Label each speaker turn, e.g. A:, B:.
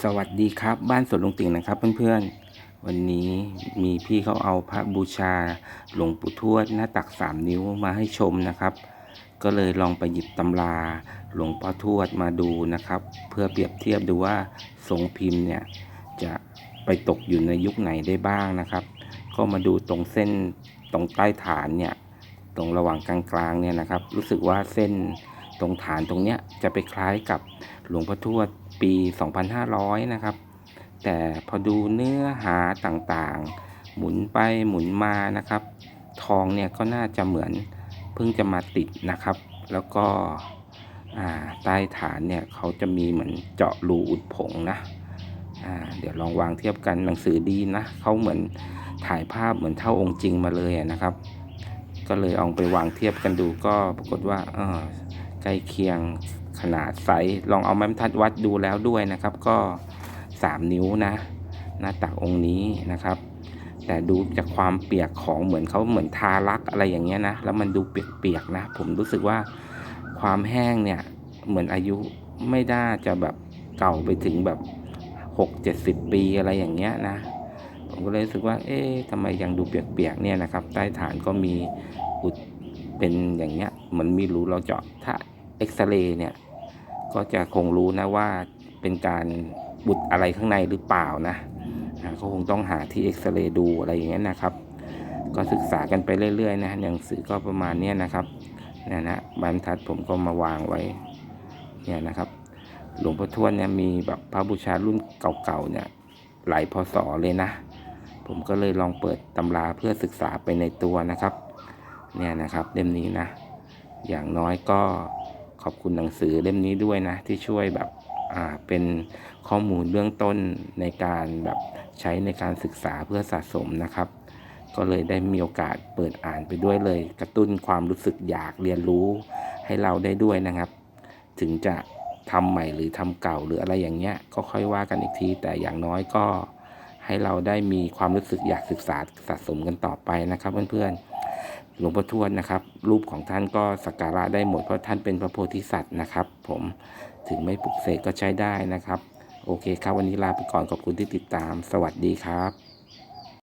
A: สวัสดีครับบ้านสวนลุงติ่งนะครับเพื่อนๆ วันนี้มีพี่เขาเอาพระบูชาหลวงปู่ทวดหน้าตักสามนิ้วมาให้ชมนะครับ ก็เลยลองไปหยิบตำราหลวงพ่อทวดมาดูนะครับ เพื่อเปรียบเทียบดูว่าทรงพิมพ์เนี่ยจะไปตกอยู่ในยุคไหนได้บ้างนะครับ ก็มาดูตรงเส้นตรงใต้ฐานเนี่ยตรงระหว่างกลางๆเนี่ยนะครับ รู้สึกว่าเส้นตรงฐานตรงเนี้ยจะไปคล้ายกับหลวงพ่อทวด ปี 2500 นะครับ แต่พอดูเนื้อหาต่างๆ หมุนไปหมุนมานะครับ ทองเนี่ยก็น่าจะเหมือนเพิ่งจะมาติดนะครับ แล้วก็ใต้ฐานเนี่ยเขาจะมีเหมือนเจาะรูอุดผงนะเดี๋ยวลองวางเทียบกันหนังสือดีนะเขาเหมือนถ่ายภาพเหมือนเท่าองค์จริงมาเลยนะครับ ก็เลยเอาไปวางเทียบกันดูก็ปรากฏว่าใกล้เคียง ขนาดไซส์ลองเอาไม้บรรทัดวัดดูแล้วด้วยนะครับ ก็ 3 นิ้วนะ หน้าตักองค์นี้นะครับ แต่ดูจากความเปียกของเหมือนเขาเหมือนทารักอะไรอย่างเงี้ยนะแล้วมันดูเปียกๆนะ ผมรู้สึกว่าความแห้งเนี่ยเหมือนอายุไม่น่าจะแบบเก่าไปถึงแบบ6 70 ปีอะไรอย่างเงี้ยนะผมก็เลยรู้สึกว่า เอ๊ะทำไมยังดูเปียกๆเนี่ยนะครับ ใต้ฐานก็มีอุดเป็นอย่างเงี้ยเหมือนมีรูเราเจาะถ้าเอ็กซเรย์เนี่ย ก็จะคงรู้นะว่าเป็นการบุดอะไรข้างในหรือเปล่านะอ่าก็คงต้องหาที่เอ็กซเรย์ดูอะไรอย่างเงี้ยนะครับ ก็ศึกษากันไปเรื่อยๆนะหนังสือก็ประมาณนี้นะครับเนี่ยนะบรรทัดผมก็มาวางไว้เนี่ยนะครับ หลวงพ่อทวดเนี่ยมีแบบพระบูชารุ่นเก่าๆเนี่ยหลายพศเลยนะ ผมก็เลยลองเปิดตำราเพื่อศึกษาไปในตัวนะครับ เนี่ยนะครับเล่มนี้นะ อย่างน้อยก็ ขอบคุณหนังสือเล่มนี้ด้วยนะ ที่ช่วยแบบเป็นข้อมูลเบื้องต้นในการแบบใช้ในการศึกษาเพื่อสะสมนะครับ ก็เลยได้มีโอกาสเปิดอ่านไปด้วยเลย กระตุ้นความรู้สึกอยากเรียนรู้ให้เราได้ด้วยนะครับ ถึงจะทำใหม่หรือทำเก่าหรืออะไรอย่างเงี้ยก็ค่อยว่ากันอีกที แต่อย่างน้อยก็ให้เราได้มีความรู้สึกอยากศึกษาสะสมกันต่อไปนะครับเพื่อนๆ หลวงพ่อทวดนะครับ รูปของท่านก็สักการะได้หมดเพราะท่านเป็นพระโพธิสัตว์นะครับ ผมถึงไม่ปลุกเสกก็ใช้ได้นะครับ โอเคครับ วันนี้ลาไปก่อนขอบคุณที่ติดตาม สวัสดีครับ